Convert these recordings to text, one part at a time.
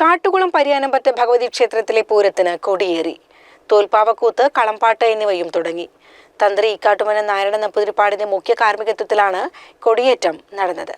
കാട്ടുകുളം പരിയാനമ്പറ്റ ഭഗവതി ക്ഷേത്രത്തിലെ പൂരത്തിന് കൊടിയേറി. തോൽപ്പാവക്കൂത്ത് കളംപാട്ട് എന്നിവയും തുടങ്ങി. തന്ത്രി ഇക്കാട്ടുമന നാരായണ നമ്പൂതിരിപ്പാടിന്റെ മുഖ്യ കാർമ്മികത്വത്തിലാണ് കൊടിയേറ്റം നടന്നത്.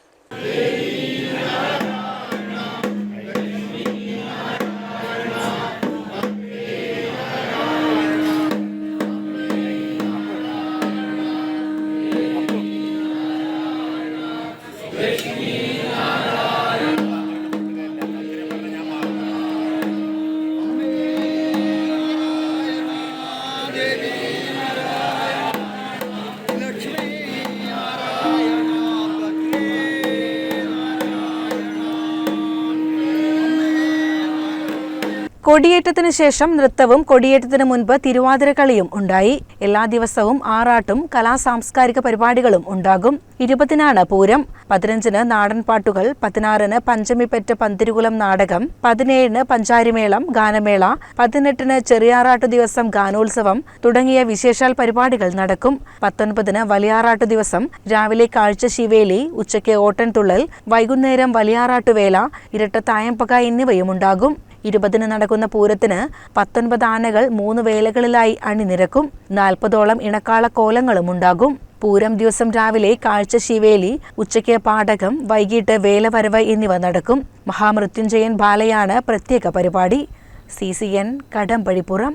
കൊടിയേറ്റത്തിന് ശേഷം നൃത്തവും കൊടിയേറ്റത്തിന് മുൻപ് തിരുവാതിരക്കളിയും ഉണ്ടായി. എല്ലാ ദിവസവും ആറാട്ടും കലാ സാംസ്കാരിക പരിപാടികളും ഉണ്ടാകും. ഇരുപതിനാണ് പൂരം. പതിനഞ്ചിന് നാടൻപാട്ടുകൾ പതിനാറിന് പഞ്ചമിപ്പറ്റ പന്തിരുകുലം നാടകം പതിനേഴിന് പഞ്ചാരിമേളം ഗാനമേള പതിനെട്ടിന് ചെറിയാറാട്ടു ദിവസം ഗാനോത്സവം തുടങ്ങിയ വിശേഷാൽ പരിപാടികൾ നടക്കും. പത്തൊൻപതിന് വലിയാറാട്ടു ദിവസം രാവിലെ കാഴ്ച ശിവേലി ഉച്ചയ്ക്ക് ഓട്ടൻതുള്ളൽ വൈകുന്നേരം വലിയാറാട്ടുവേല ഇരട്ട തായമ്പക എന്നിവയും ഉണ്ടാകും. ഇരുപതിന് നടക്കുന്ന പൂരത്തിന് പത്തൊൻപത് ആനകൾ മൂന്ന് വേലകളിലായി അണിനിരക്കും നാൽപ്പതോളം ഇണക്കാള കോലങ്ങളും ഉണ്ടാകും. പൂരം ദിവസം രാവിലെ കാഴ്ച ശിവേലി ഉച്ചയ്ക്ക് പാടകം വൈകിട്ട് വേലവരവ് എന്നിവ നടക്കും. മഹാമൃത്യുഞ്ജയൻ ബാലയാണ് പ്രത്യേക പരിപാടി. C C N Kadampazhipuram